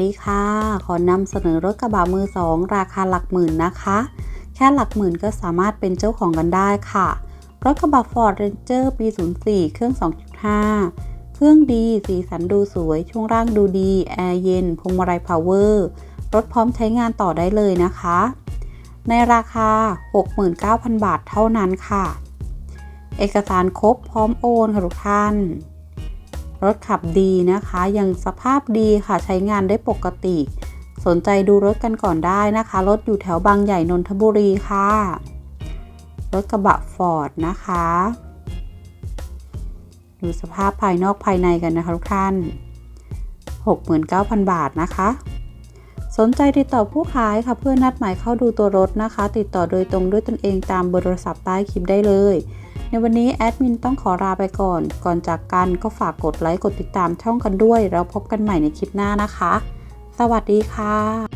ดีค่ะ ขอนำเสนอรถกระบะมือสองราคาหลักหมื่นนะคะ แค่หลักหมื่นก็สามารถเป็นเจ้าของกันได้ค่ะ รถกระบะ Ford Ranger ปี 04 เครื่อง 2.5 เครื่องดี สีสันดูสวย ช่วงล่างดูดี แอร์เย็น พวงมาลัยพาวเวอร์ รถพร้อมใช้งานต่อได้เลยนะคะ ในราคา 69,000 บาทเท่านั้นค่ะ เอกสารครบพร้อมโอนค่ะทุกท่าน รถขับดีนะคะ ยังสภาพดีค่ะใช้งานได้ปกติ สนใจดูรถกันก่อนได้นะคะ รถอยู่แถวบางใหญ่นนทบุรีค่ะ รถกระบะฟอร์ดนะคะ ดูสภาพภายนอกภายในกันนะคะทุกท่าน 69,000 บาทนะคะ สนใจติดต่อผู้ขายค่ะเพื่อนัดหมายเข้าดูตัวรถนะคะ ติดต่อโดยตรงด้วยตนเองตามเบอร์โทรศัพท์ใต้คลิปได้เลย ในวันนี้แอดมินต้องขอลาไปก่อน ก่อนจากกันก็ฝากกดไลค์กดติดตามช่องกันด้วย แล้วพบกันใหม่ในคลิปหน้านะคะ สวัสดีค่ะ